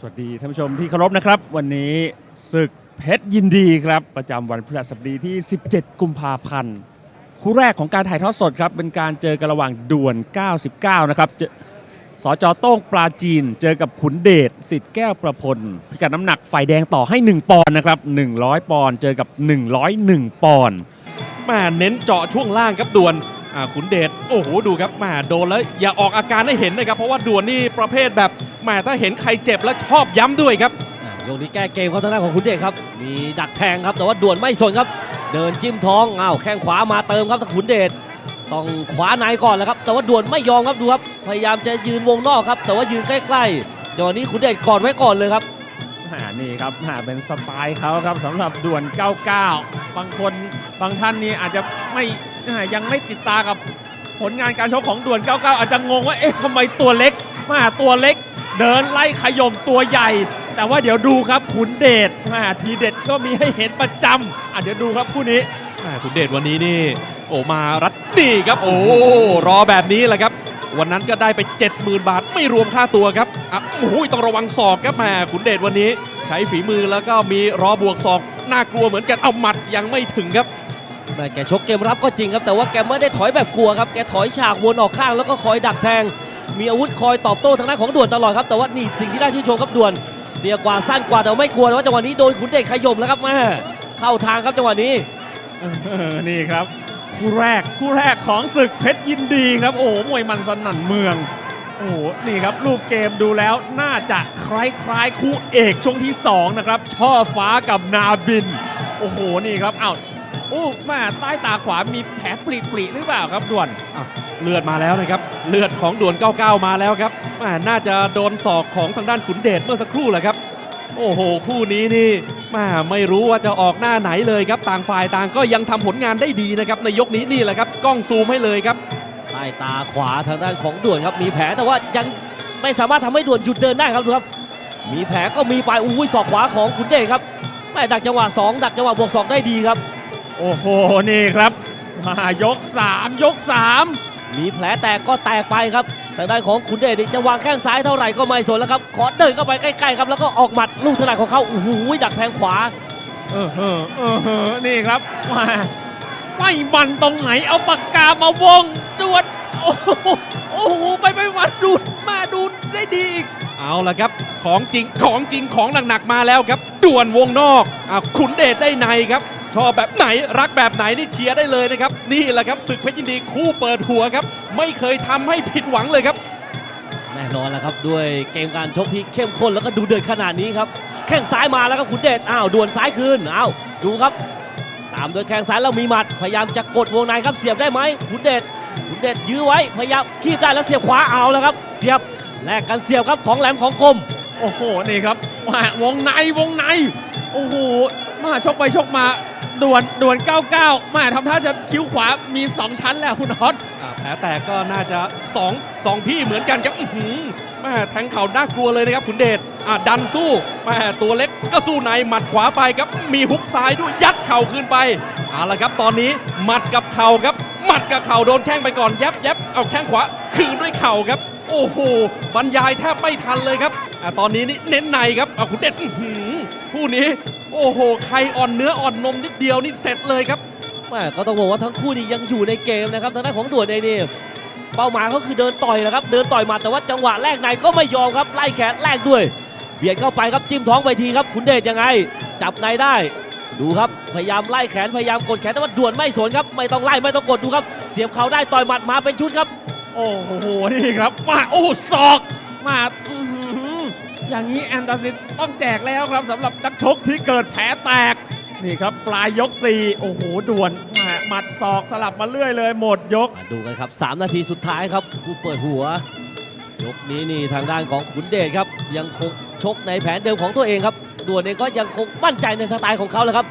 สวัสดีท่านผู้ชมที่เคารพนะครับ วันนี้ศึกเพชรยินดีครับ ประจำวันพฤหัสบดีที่ 17 กุมภาพันธ์คู่แรกของการถ่ายทอดสดครับ เป็นการเจอกันระหว่างด่วน 99 นะครับเจอสจโต้งปลาจีน เจอกับขุนเดชสิทธิ์แก้วประพลพิกัดน้ำหนักฝ่ายแดงต่อให้ 1 ปอนด์นะครับ 100 ปอนด์เจอกับ 101 ปอนด์ แมาเน้นเจาะช่วงล่างครับด่วน อ่าขุนเดชโอ้โหดูครับแมาโดนแล้วอย่าออกอาการให้เห็นนะครับ เพราะว่าด่วนนี่ประเภทแบบแหมาถ้าเห็นใครเจ็บแล้วชอบย้ำด้วยครับ อะยกนี้แก้เกมเขาทางด้านของคุณเดชครับ มีดักแทงครับแต่ว่าด่วนไม่สนครับ เดินจิ้มท้องอ้าวแข้งขวามาเติมครับทางขุนเดชต้องขวาในก่อนแล้วครับแต่ว่าด่วนไม่ยอมครับดูครับพยายามจะยืนวงนอกครับแต่ว่ายืนใกล้ๆจังหวะนี้ขุนเดชกอดไว้ก่อนเลยครับ อ่านี่ครับอ่าเป็นสไตล์เขาครับสำหรับด่วน 99 บางคนบางท่านนี่อาจจะไม่อ่า ยังไม่ติดตากับผลงานการชกของด่วน 99 อาจจะงงว่าเอ๊ะทำไมตัวเล็กมาตัวเล็ก เดินไล่ขย่มตัวใหญ่ แต่ว่าเดี๋ยวดูครับขุนเดชมาทีเด็ดก็มีให้เห็นประจำอะเดี๋ยวดูครับคู่นี้แหม่คุณเดชวันนี้นี่โอ้มารัดนี่ครับ โอ้รอแบบนี้แหละครับ วันนั้นก็ได้ไป 70,000 บาทไม่รวมค่าตัวครับอะโอ้ยต้องระวังศอกครับแม่ขุนเดชวันนี้ ใช้ฝีมือแล้วก็มีรอบวกศอกน่ากลัวเหมือนกันเอาหมัดยังไม่ถึงครับ แม่แกชกเกมรับก็จริงครับ แต่ว่าแกไม่ได้ถอยแบบกลัวครับ แกถอยฉากวนออกข้างแล้วก็คอยดักแทง มีอาวุธคอยตอบโต้ทางด้านของด่วนตลอดครับ แต่ว่านี่สิ่งที่น่าชื่นชมครับด่วนเดียกว่าสั้นกว่าแต่ไม่กลัวแต่ว่าจังหวะนี้โดนขุนเดชขย่มแล้วครับแม่เข้าทางครับจังหวะนี้นี่ครับ คู่แรกคู่แรกของศึกเพชรยินดีครับ โอ้โหมวยมันสนั่นเมืองโอ้โหนี่ครับรูปเกมดูแล้วน่าจะคล้ายๆ คู่เอกช่วงที่ 2 นะครับ ช่อฟ้ากับนาบิน โอ้โห นี่ครับอ้าว โอ้แม่ใต้ตาขวามีแผลปริๆหรือเปล่าครับด่วนอะเลือดมาแล้วนะครับ เลือดของด่วน 99 มาแล้วครับแหม่น่าจะโดนศอกของทางด้านขุนเดชเมื่อสักครู่แหละครับ โอ้โห คู่นี้นี่แหม่ไม่รู้ว่าจะออกหน้าไหนเลยครับ ต่างฝ่ายต่างก็ยังทำผลงานได้ดีนะครับ ในยกนี้นี่แหละครับ กล้องซูมให้เลยครับ ใต้ตาขวาทางด้านของด่วนครับมีแผลแต่ว่ายังไม่สามารถทำให้ด่วนหยุดเดินได้ครับดูครับ มีแผลก็มีไปอุ้ยศอกขวาของขุนเดชครับแม่ดักจังหวะสองดักจังหวะบวกศอกได้ดีครับ โอ้โห นี่ครับ มายก 3 ยก3มีแผลแตกก็แตกไปครับทางด้านของขุนเดชนี่จะวางแข้งซ้ายเท่าไหร่ก็ไม่สนแล้วครับขอเดินเข้าไปใกล้ๆครับแล้วก็ออกหมัดลูกถนัดของเขาโอ้โหดักแทงขวาเออเออเออเออนี่ครับมาไม่มันตรงไหนเอาปากกามาวงดวดโอ้โหโอ้โหไปไปมาดูมาดูได้ดีอีก เอาละครับ ของจริงของจริงของหนักๆมาแล้วครับ ด่วนวงนอกอะขุนเดชได้ในครับ ชอบแบบไหนรักแบบไหนนี่เชียร์ได้เลยนะครับ นี่แหละครับศึกเพชรยินดีคู่เปิดหัวครับ ไม่เคยทำให้ผิดหวังเลยครับ แน่นอนแล้วครับด้วยเกมการชกที่เข้มข้นแล้วก็ดูเดือดขนาดนี้ครับแข้งซ้ายมาแล้วครับขุนเดชอ้าวด่วนซ้ายคืนอ้าวดูครับ ตามโดยแข้งซ้ายแล้วมีหมัด พยายามจะกดวงในครับเสียบได้ไหมขุนเดชขุนเดชยื้อไว้พยายามคีบได้แล้วเสียบขวาเอาแล้วครับ เสียบแลกกันเสียบครับของแหลมของคมโอ้โหนี่ครับมาวงในวงในโอ้โหมาชกไปชกมา ด่วนด่วน 99มาทำท่าจะคิ้วขวามี 2 ชั้นแล้วคุณฮอตอ่าแผลแตกก็น่าจะสองสองที่เหมือนกันครับอื้อหือแม่แทงเข่าน่ากลัวเลยนะครับขุนเดชอ่าดันสู้แม่ตัวเล็กก็สู้ในหมัดขวาไปครับ มีฮุกซ้ายด้วยยัดเข่าคืนไปเอาละครับ ตอนนี้หมัดกับเข่าครับหมัดกับเข่าโดนแข้งไปก่อนยับยับเอาแข้งขวาคืนด้วยเข่าครับ โอ้โหบรรยายแทบไม่ทันเลยครับอ่าตอนนี้นี่เน้นในครับเอาขุนเดชอื้อหือคู่นี้ โอ้โห ใครอ่อนเนื้ออ่อนนมนิดเดียวนี่เสร็จเลยครับแม่ก็ต้องบอกว่าทั้งคู่นี้ยังอยู่ในเกมนะครับทางด้านของด่วนเองนี่เป้าหมายเขาคือเดินต่อยแหละครับ เดินต่อยหมาแต่ว่าจังหวะแรกในก็ไม่ยอมครับไล่แขนแรกด้วย เบียดเข้าไปครับจิ้มท้องไปทีครับขุนเดชยังไง จับในได้ ดูครับพยายามไล่แขนพยายามกดแขนแต่ว่าด่วนไม่สวนครับไม่ต้องไล่ไม่ต้องกดดูครับ เสียบเขาได้ต่อยหมัดมาเป็นชุดครับ โอ้โหนี่ครับมาโอ้ศอกมา อื้อหืออย่างนี้แอนตาซินต้องแจกแล้วครับสำหรับนักชกที่เกิดแผลแตก นี่ครับ ปลายยก 4 โอ้โหด่วนมาหมัดศอกสลับมาเรื่อยเลย หมดยก มาดูกันครับ 3 นาทีสุดท้ายครับผู้เปิดหัว ยกนี้นี่ทางด้านของขุนเดชครับ ยังคงชกในแผนเดิมของตัวเองครับด่วนเองก็ยังคงมั่นใจในสไตล์ของเขาแหละครับ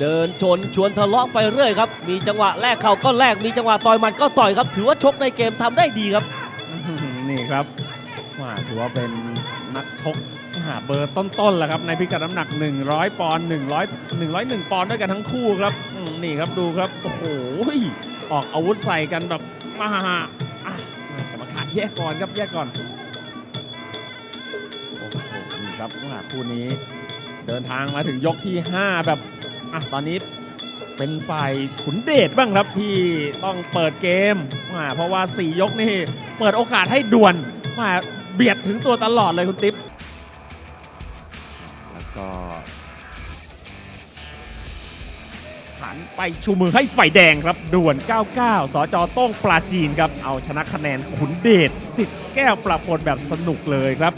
เดินชนชวนทะเลาะไปเรื่อยครับ มีจังหวะแลกเข่าก็แลกมีจังหวะต่อยหมัดก็ต่อยครับ ถือว่าชกในเกมทำได้ดีครับ อื้อหือนี่ครับว่าถือว่าเป็น นักชกหาเบอร์ต้นๆแหละครับในพิกัดน้ำหนัก 100 ปอนด์100 101 ปอนด์ด้วยกันทั้งคู่ครับนี่ครับดูครับโอ้โหออกอาวุธใส่กันแบบมาอะกรรมการแยกก่อนครับแยกก่อนโอ้โหนี่ครับคู่นี้ เดินทางมาถึงยกที่ 5 แบบอะตอนนี้เป็นฝ่ายขุนเดชบ้างครับที่ต้องเปิดเกมอ่าเพราะว่า 4 ยกนี่เปิดโอกาสให้ด่วนมา เบียดถึงตัวตลอดเลยคุณติ๊บแล้วก็หันไปชูมือให้ไฟแดงครับ ด่วน 99 สจต้งปลาจีนครับ เอาชนะคะแนนขุนเดชสิทธิ์แก้วประพลแบบสนุกเลยครับ